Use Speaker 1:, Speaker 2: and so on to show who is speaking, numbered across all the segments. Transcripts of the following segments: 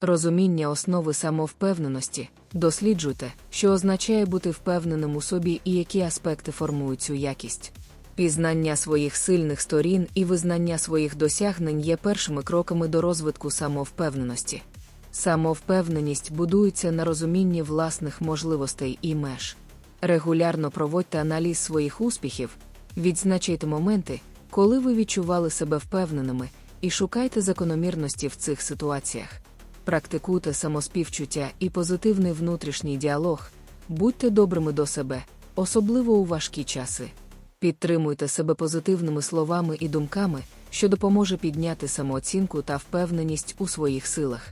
Speaker 1: Розуміння основи самовпевненості. Досліджуйте, що означає бути впевненим у собі і які аспекти формують цю якість. Пізнання своїх сильних сторін і визнання своїх досягнень є першими кроками до розвитку самовпевненості. Самовпевненість будується на розумінні власних можливостей і меж. Регулярно проводьте аналіз своїх успіхів, відзначайте моменти, коли ви відчували себе впевненими, і шукайте закономірності в цих ситуаціях. Практикуйте самоспівчуття і позитивний внутрішній діалог, будьте добрими до себе, особливо у важкі часи. Підтримуйте себе позитивними словами і думками, що допоможе підняти самооцінку та впевненість у своїх силах.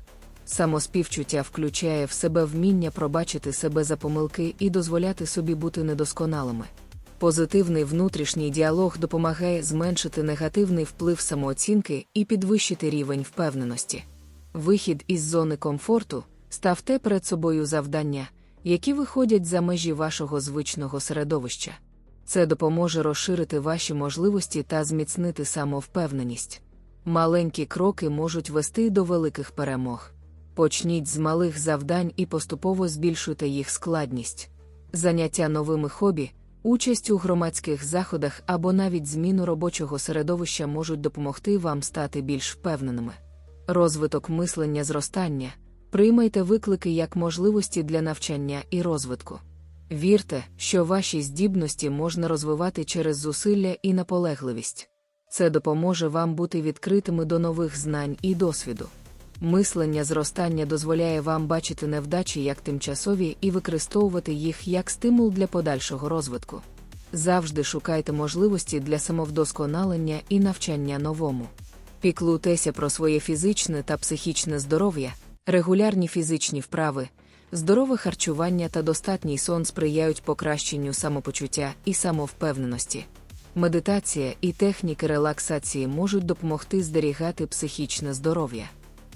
Speaker 1: Самоспівчуття включає в себе вміння пробачити себе за помилки і дозволяти собі бути недосконалими. Позитивний внутрішній діалог допомагає зменшити негативний вплив самооцінки і підвищити рівень впевненості. Вихід із зони комфорту ставте перед собою завдання, які виходять за межі вашого звичного середовища. Це допоможе розширити ваші можливості та зміцнити самовпевненість. Маленькі кроки можуть вести до великих перемог. Почніть з малих завдань і поступово збільшуйте їх складність. Заняття новими хобі, участь у громадських заходах або навіть зміну робочого середовища можуть допомогти вам стати більш впевненими. Розвиток мислення зростання. Приймайте виклики як можливості для навчання і розвитку. Вірте, що ваші здібності можна розвивати через зусилля і наполегливість. Це допоможе вам бути відкритими до нових знань і досвіду. Мислення зростання дозволяє вам бачити невдачі як тимчасові і використовувати їх як стимул для подальшого розвитку. Завжди шукайте можливості для самовдосконалення і навчання новому. Піклуйтеся про своє фізичне та психічне здоров'я, регулярні фізичні вправи, здорове харчування та достатній сон сприяють покращенню самопочуття і самовпевненості. Медитація і техніки релаксації можуть допомогти зберігати психічне здоров'я.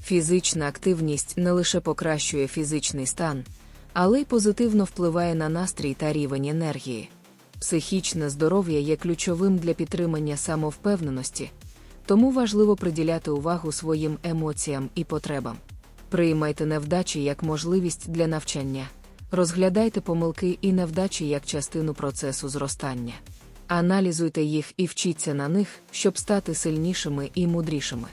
Speaker 1: Фізична активність не лише покращує фізичний стан, але й позитивно впливає на настрій та рівень енергії. Психічне здоров'я є ключовим для підтримання самовпевненості, тому важливо приділяти увагу своїм емоціям і потребам. Приймайте невдачі як можливість для навчання, розглядайте помилки і невдачі як частину процесу зростання. Аналізуйте їх і вчіться на них, щоб стати сильнішими і мудрішими.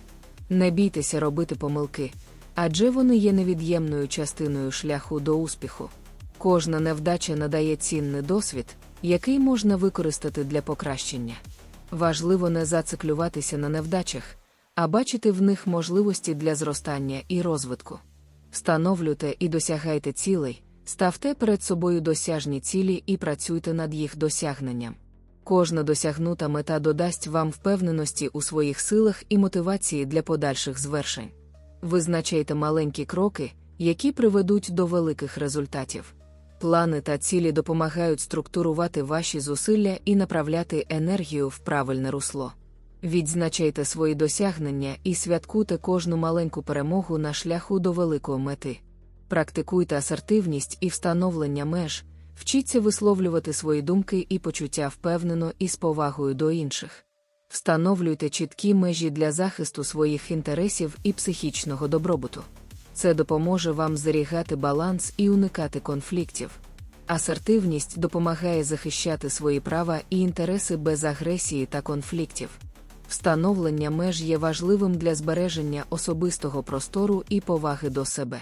Speaker 1: Не бійтеся робити помилки, адже вони є невід'ємною частиною шляху до успіху. Кожна невдача надає цінний досвід, який можна використати для покращення. Важливо не зациклюватися на невдачах, а бачити в них можливості для зростання і розвитку. Встановлюйте і досягайте цілей, ставте перед собою досяжні цілі і працюйте над їх досягненням. Кожна досягнута мета додасть вам впевненості у своїх силах і мотивації для подальших звершень. Визначайте маленькі кроки, які приведуть до великих результатів. Плани та цілі допомагають структурувати ваші зусилля і направляти енергію в правильне русло. Відзначайте свої досягнення і святкуйте кожну маленьку перемогу на шляху до великої мети. Практикуйте асертивність і встановлення меж, вчіться висловлювати свої думки і почуття впевнено і з повагою до інших. Встановлюйте чіткі межі для захисту своїх інтересів і психічного добробуту. Це допоможе вам зберігати баланс і уникати конфліктів. Асертивність допомагає захищати свої права і інтереси без агресії та конфліктів. Встановлення меж є важливим для збереження особистого простору і поваги до себе.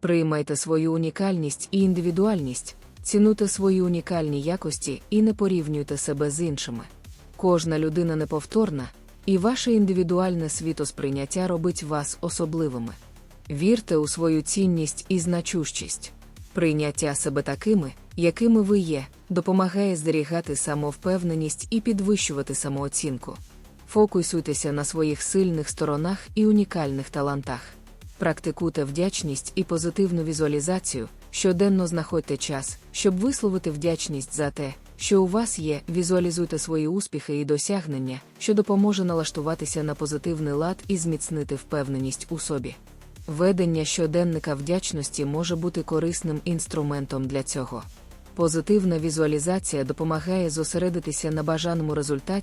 Speaker 1: Приймайте свою унікальність і індивідуальність, цінуйте свої унікальні якості і не порівнюйте себе з іншими. Кожна людина неповторна, і ваше індивідуальне світосприйняття робить вас особливими. Вірте у свою цінність і значущість. Прийняття себе такими, якими ви є, допомагає зберігати самовпевненість і підвищувати самооцінку. Фокусуйтеся на своїх сильних сторонах і унікальних талантах. Практикуйте вдячність і позитивну візуалізацію, щоденно знаходьте час, щоб висловити вдячність за те, що у вас є, візуалізуйте свої успіхи і досягнення, що допоможе налаштуватися на позитивний лад і зміцнити впевненість у собі. Ведення щоденника вдячності може бути корисним інструментом для цього. Позитивна візуалізація допомагає зосередитися на бажаному результаті.